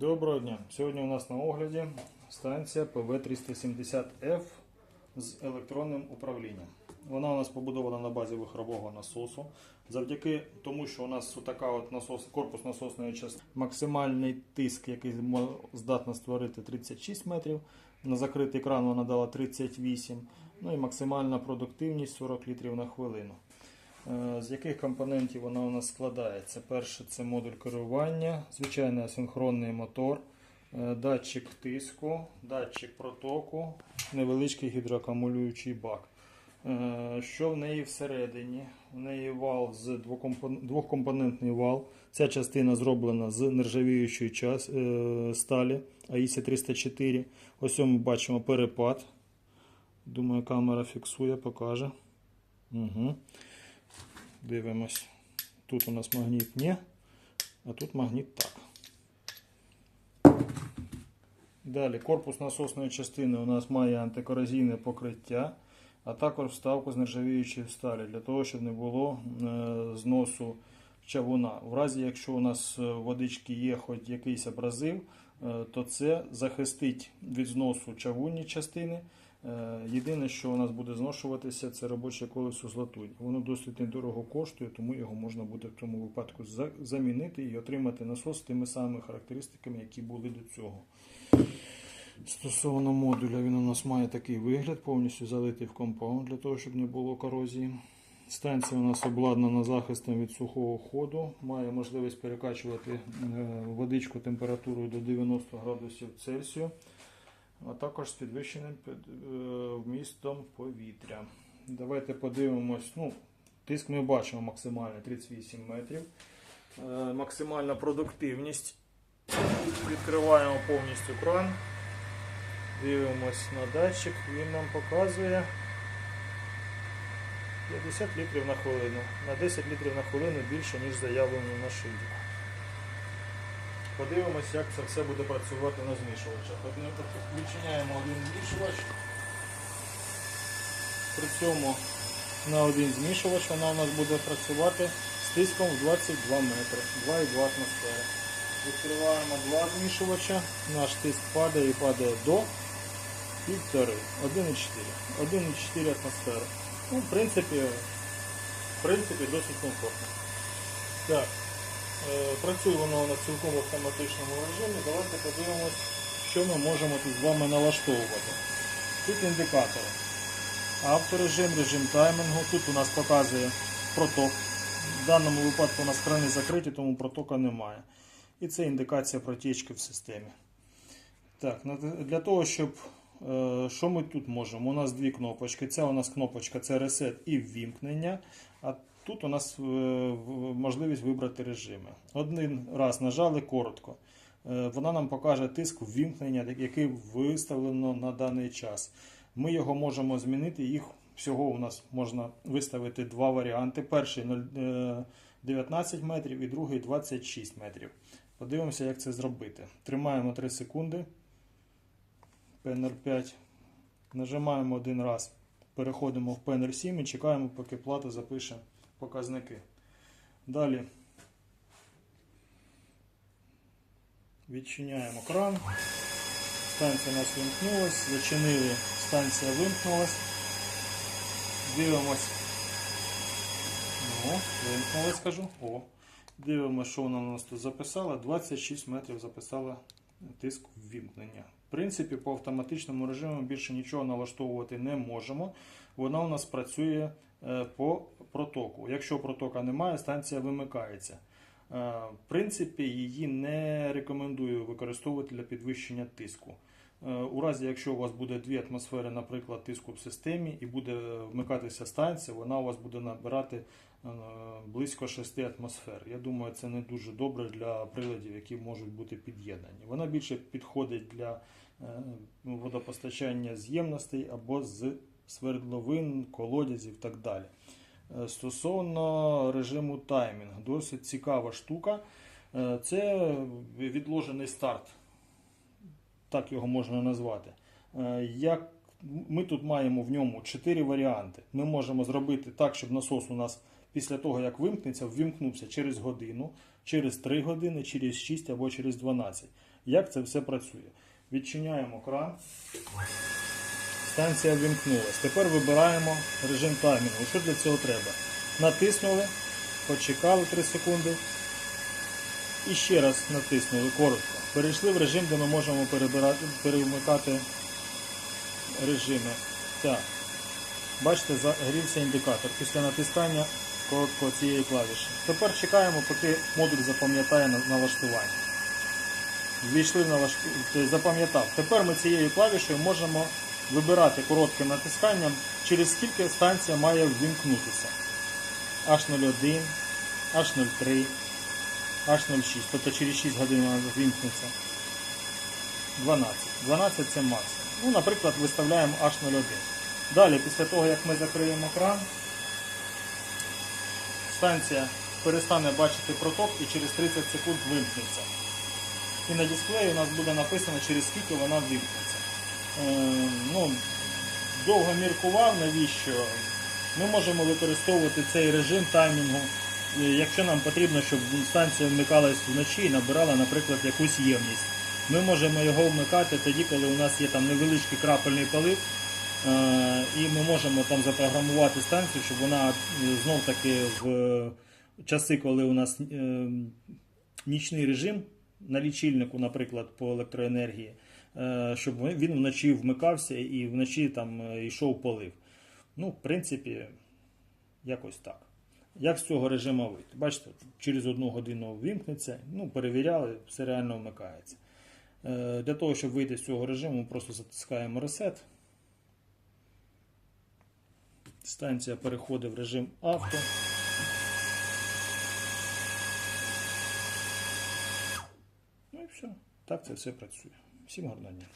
Доброго дня. Сьогодні у нас на огляді станція ПВ-370F з електронним управлінням. Вона у нас побудована на базі вихрового насосу. Завдяки тому, що у нас така от насос, корпус насосної частини, максимальний тиск, який здатна створити 36 метрів. На закритий кран вона дала 38, ну і максимальна продуктивність 40 літрів на хвилину. Е, З яких компонентів вона у нас складається? Перше це модуль керування, звичайний асинхронний мотор, е, датчик тиску, датчик протоку, невеличкий гідроакумулюючий бак. Е, Що в неї всередині? В неї вал з двохкомпонентний вал. Ця частина зроблена з нержавіючої сталі AISI 304. Ось ми бачимо перепад. Думаю, камера фіксує, покаже. Угу. Дивимось. Тут у нас магніт ні, а тут магніт так. Далі корпус насосної частини у нас має антикорозійне покриття, а також вставку з нержавіючої сталі для того, щоб не було е, зносу чавуна. В разі, якщо у нас е, водички є хоч якийсь абразив, е, то це захистить від зносу чавунні частини. Е, Єдине, що у нас буде зношуватися, це робоче колесо з латунь. Воно досить недорого коштує, тому його можна буде в цьому випадку замінити і отримати насос з тими самими характеристиками, які були до цього. Стосовно модуля, він у нас має такий вигляд, повністю залитий в компаунд для того, щоб не було корозії. Станція у нас обладнана захистом від сухого ходу, має можливість перекачувати е, водичку температурою до 90 градусів Цельсію а також з підвищеним е, вмістом повітря. Давайте подивимось. Ну, тиск ми бачимо максимально 38 метрів. Е, Максимальна продуктивність. Відкриваємо повністю кран. Дивимось на датчик, він нам показує 50 літрів на хвилину. На 10 літрів на хвилину більше, ніж заявлено на шиї. Подивимось, як це все буде працювати на змішувачах. От ми Відчиняємо один змішувач. При цьому на один змішувач вона у нас буде працювати з тиском в 22 метри, 2,2 атмосфери. Відкриваємо два змішувача, наш тиск падає і падає до 1,5, 1,4. 1,4 атмосфери. Ну, в принципі, в принципі, досить комфортно. Так. Е, Працює воно у нас цілком автоматичному режимі. Давайте подивимось, що ми можемо тут з вами налаштовувати. Тут індикатори. Авторежим, режим таймінгу. Тут у нас показує проток. В даному випадку у нас крани закриті, тому протока немає. І це індикація протічки в системі. Так, для того, щоб. е, Що ми тут можемо? У нас дві кнопочки. Це у нас кнопочка це ресет і ввімкнення. А тут у нас е, можливість вибрати режими. Один раз нажали коротко. Е, Вона нам покаже тиск ввімкнення, який виставлено на даний час. Ми його можемо змінити. Їх всього у нас можна виставити два варіанти. Перший 0, е, 19 метрів і другий 26 метрів. Подивимося, як це зробити. Тримаємо 3 секунди. P05. Нажимаємо один раз. Переходимо в Pioneer 7 і чекаємо, поки плата запише показники. Далі відчиняємо кран. Станція у нас вимкнулась. Зачинили, станція вимкнулась. Дивимось. Ну, вимкнулась, скажу. О. Дивимося, що вона у нас тут записала. 26 метрів записала тиск ввімкнення. Принципі, по автоматичному режиму більше нічого налаштовувати не можемо. Вона у нас працює е, по протоку. Якщо протока немає, станція вимикається. Е, В принципі, її не рекомендую використовувати для підвищення тиску. Е, У разі, якщо у вас буде 2 атмосфери, наприклад, тиску в системі, і буде вмикатися станція, вона у вас буде набирати близько 6 атмосфер. Я думаю, це не дуже добре для приладів, які можуть бути під'єднані. Вона більше підходить для водопостачання з ємностей або з свердловин, колодязів і так далі. Е, Стосовно режиму таймінг, досить цікава штука. Е, Це відложений старт, так його можна назвати. Е, Як ми тут маємо в ньому 4 варіанти. Ми можемо зробити так, щоб насос у нас після того, як вимкнеться, ввімкнувся через годину, через 3 години, через 6 або через 12. Як це все працює? Відчиняємо кран. Станція вимкнулась. Тепер вибираємо режим таймінгу. Що для цього треба? Натиснули, почекали 3 секунди. І ще раз натиснули коротко. Перейшли в режим, де ми можемо перемикати режими. Так. Бачите, загорівся індикатор після натискання коротко цієї клавіші. Тепер чекаємо, поки модуль запам'ятає на- налаштування. Ввійшли в налаштування, тобто запам'ятав. Тепер ми цією клавішею можемо вибирати коротким натисканням, через скільки станція має ввімкнутися. H01, H03, H06, тобто через 6 годин вона вимкнеться. 12. 12 це максимум. Ну, наприклад, виставляємо H01. Далі, після того, як ми закриємо кран, станція перестане бачити проток і через 30 секунд вимкнеться. І на дисплеї у нас буде написано, через скільки вона вимкнеться. Е, ну, довго міркував, навіщо. Ми можемо використовувати цей режим таймінгу, е, якщо нам потрібно, щоб станція вмикалась вночі і набирала, наприклад, якусь ємність. Ми можемо його вмикати тоді, коли у нас є там невеличкий крапельний полив, е, і ми можемо там запрограмувати станцію, щоб вона знов таки в часи, коли у нас нічний режим на лічильнику, наприклад, по електроенергії, е, щоб він вночі вмикався і вночі там е, йшов полив. Ну, в принципі, якось так. Як з цього режиму вийти? Бачите, через одну годину вимкнеться, ну, перевіряли, все реально вмикається. Е, Для того, щоб вийти з цього режиму, ми просто затискаємо ресет. Станція переходить в режим авто. Ну і все. Так це все працює. Всім гарного дня.